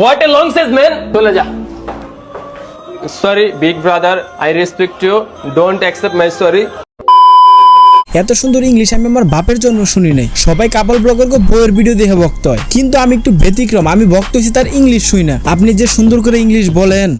What a long sage man চলে যা। Sorry big brother I respect you don't accept my sorry এত সুন্দর English আমি আমার বাপের জন্য শুনি নাই। সবাই কাপল ব্লগার বইয়ের ভিডিও দেখে বক্ত হয়। কিন্তু আমি একটু ব্যতিক্রম আমি বক্ত হয়েছি তার ইংলিশ শুই না। আপনি যে সুন্দর করে ইংলিশ বলেন।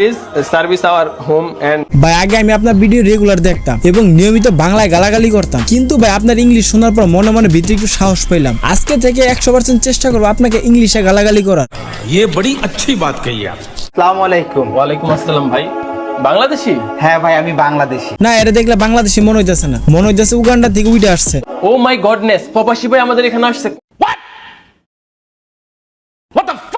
please service our home and ভাই আগে আমি আপনার ভিডিও রেগুলার দেখতাম এবং নিয়মিত বাংলায় গালাগালি করতাম কিন্তু ভাই আপনার ইংলিশ শোনার পর মনে মনে ভিতরে একটু সাহস পেলাম আজকে থেকে একশো পার্সেন্ট চেষ্টা করবো আপনাকে ইংলিশে গালাগালি করার ये बड़ी अच्छी बात कही आप আসসালামু আলাইকুম ওয়ালাইকুম আসসালাম ভাই বাংলাদেশি হ্যাঁ ভাই আমি বাংলাদেশি না এটা দেখলে বাংলাদেশি মনে হইতেছে না মনে হইতেছে উগান্ডা থেকে উইটে আসছে ও মাই গডনেস প্রবাসী ভাই আমাদের এখানে আসছে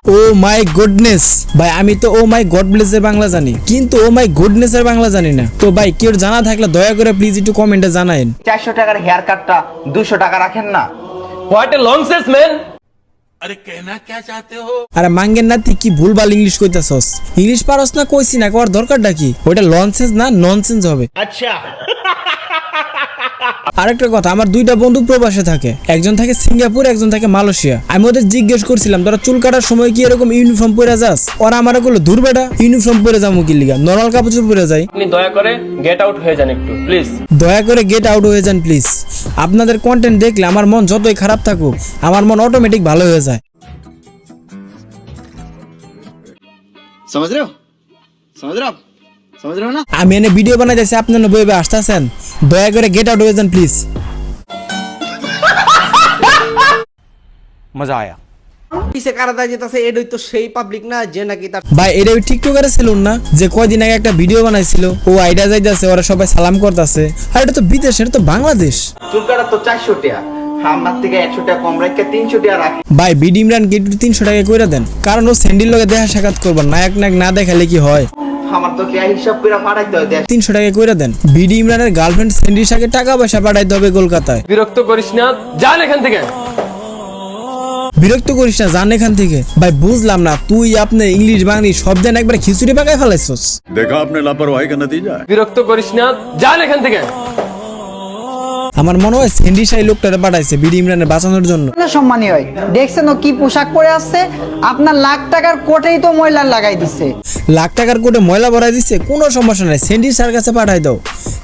ও মাই গুডনেস। ভাই আমি তো ও মাই গড ব্লেস এর বাংলা জানি কিন্তু ও মাই গুডনেস এর বাংলা জানি না। তো ভাই কেউ জানা থাকলে দয়া করে প্লিজ একটু কমেন্টে জানাইন চারশো টাকার হেয়ার কাটটা দুশো টাকা রাখেন না। What a long Cesc man আরে কেনা কে চাতে হো? আরে মাঙ্গেন না তুই কি ভুলভাল ইংলিশ কইতাছস। ইংলিশ পারস না কইছি না কর দরকারটা কি? ওটা লনসেন্স না ননসেন্স হবে। আচ্ছা। আরেকটা কথা আমার দুইটা বন্ধু প্রবাসে থাকে একজন থাকে সিঙ্গাপুর একজন থাকে মালয়েশিয়া আমি ওদের জিজ্ঞেস করছিলাম তোরা চুল কাটার সময় কি এরকম ইউনিফর্ম পরে যাস ওরা আমার গুলো দূর বেটা ইউনিফর্ম পরে যাবো কি লিগা নর্মাল কাপড় চোপড় পরে যাই আপনি দয়া করে গেট আউট হয়ে যান একটু প্লিজ দয়া করে গেট আউট হয়ে যান প্লিজ আপনাদের কন্টেন্ট দেখলে আমার মন যতই খারাপ থাকুক আমার মন অটোমেটিক ভালো হয়ে যায় समझ रहे हो समझ रहे हो आप समझ रहे हो ना আমি এনে ভিডিও বইবে আসতেছেন। দয়া করে গেট আউট হয়ে যান প্লিজ পিছে কারা যেতেছে এটাই তো সেই পাবলিক না যে নাকি তার ভাই এটা টিকটকারে সেলুন না যে কয়দিন আগে একটা ভিডিও বানাইছিল ও আইডা যাইতাছে ওরা সবাই সালাম করতেছে। আর এটা তো বিদেশ এটা তো বাংলাদেশ। চুল কাটা তো চারশো টাকা আমার থেকে একশো টাকা কম রেখে তিনশো টাকা রাখি। ভাই বিডি ইমরান গেট তিনশো টাকা কইরা দেন কারণ ও স্যান্ডির লগে দেখা সাক্ষাৎ করবেন নায়ক নায়ক না দেখালে কি হয়? আমার তিনশো টাকা দেন। বিডি ইমরানের গার্লফ্রেন্ড টাকা পয়সা পাঠাইতে হবে কলকাতায়। বিরক্ত করিস না যান এখান থেকে। বিরক্ত করিস না জান এখান থেকে। ভাই বুঝলাম না তুই আপনি ইংলিশ বাঙালি সব দেন একবার খিচুড়ি পাকায় ফেলাইছস। দেখো আপনি লাপারবাহী কেন দিয়ে যায়? বিরক্ত করিস না যান এখান থেকে। আমার মনে হয় স্যান্ডি সাই পাঠাইছে বিডি ইমরানের বাঁচানোর জন্য। সম্মানী হয়। দেখছেন ও কি পোশাক পরে আসছে? আপনার লাখ টাকার কোটেই তো ময়লা লাগাই দিছে। লাখ টাকার কোটে ময়লা ভরাই দিচ্ছে কোনো সমস্যা নাই। স্যান্ডি স্যার কাছে পাঠাই দাও।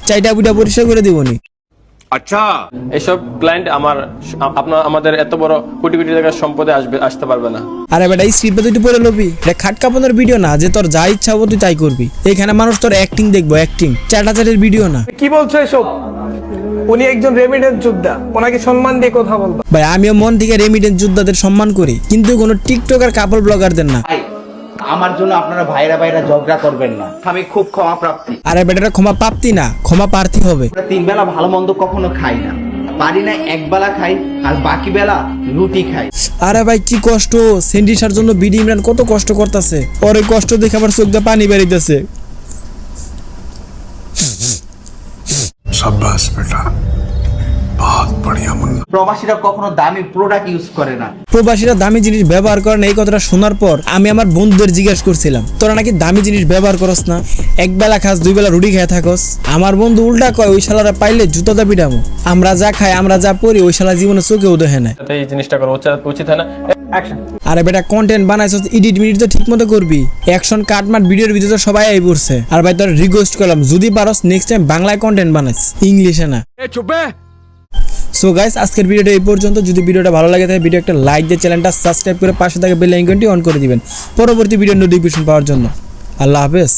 চাইটা বুটা পরিষ্কার করে দিবনি এসব ক্লায়েন্ট আমার আপনার আমাদের এত বড় কোটি কোটি টাকার সম্পদে আসবে আসতে পারবে না। আরে বেটা এই স্ক্রিপ্টে তুই পরে লবি। এটা খাট কাপানোর ভিডিও না যে তোর যা ইচ্ছা হবে তুই তাই করবি। এখানে মানুষ তোর অ্যাক্টিং দেখব অ্যাক্টিং চাটাচাটির ভিডিও না। কি বলছো এসব? উনি একজন রেমিডেন্স যোদ্ধা। ওনাকে সম্মান দিয়ে কথা বলবা। ভাই আমিও মন থেকে রেমিডেন্স যোদ্ধাদের সম্মান করি। কিন্তু কোনো টিকটক আর কাপড় ব্লগারদের না। ভাই আমার জন্য আপনারা ভাইরা ভাইরা ঝগড়া করবেন না। আমি খুব ক্ষমা প্রাপ্তি। আরে বেটাটা ক্ষমা প্রাপ্তি না ক্ষমা প্রার্থী হবে। তিন বেলা ভালো মন্দ কখনো খাই না। পারি না এক বেলা খাই আর বাকি বেলা রুটি খাই। আরে ভাই কি কষ্ট। সেন্ডিসার জন্য বিডি ইমরান কত কষ্ট করতেছে। পরে কষ্ট দেখে আমার চোখ দিয়ে পানি বেরিতেছে। সাব্বাস বেটা। প্রবাসীরা কখনো দামি প্রোডাক্ট ইউজ করে না। প্রবাসীরা দামি জিনিস ব্যবহার করে না এই কথাটা শোনার পর আমি আমার বন্ধুদের জিজ্ঞাসা করছিলাম তোরা নাকি দামি জিনিস ব্যবহার করস না? এক বেলা খাস দুই বেলা রুটি খেয়ে থাকস? আমার বন্ধু উল্টা কয় ওই শালারা পাইলে জুতো দাবি ডামো। আমরা যা খাই আমরা যা পড়ি ওই শালা জীবনে চোখেও দেখে না। এই জিনিসটা করা উচিত- হয় না? আরে বেটা কন্টেন্ট বানাইছ এডিট মিডিট তো ঠিক মতো করবি অ্যাকশন কাটমাট ভিডিওর ভিতরে তো সবাই আই পড়ছে। আর ভাই তোর রিকোয়েস্ট করলাম যদি পারস নেক্সট টাইম বাংলায় কন্টেন্ট বানাইস। ইংলিশে না। সো গাইস আজকের ভিডিওটা এই পর্যন্ত। যদি ভিডিওটা ভালো লাগে, তাহলে ভিডিও একটা লাইক দিয়ে চ্যানেলটা সাবস্ক্রাইব করে পাশে থাকা বেল আইকনটি অন করে দিবেন। পরবর্তী ভিডিও নোটিফিকেশন পাওয়ার জন্য। আল্লাহ হাফেজ।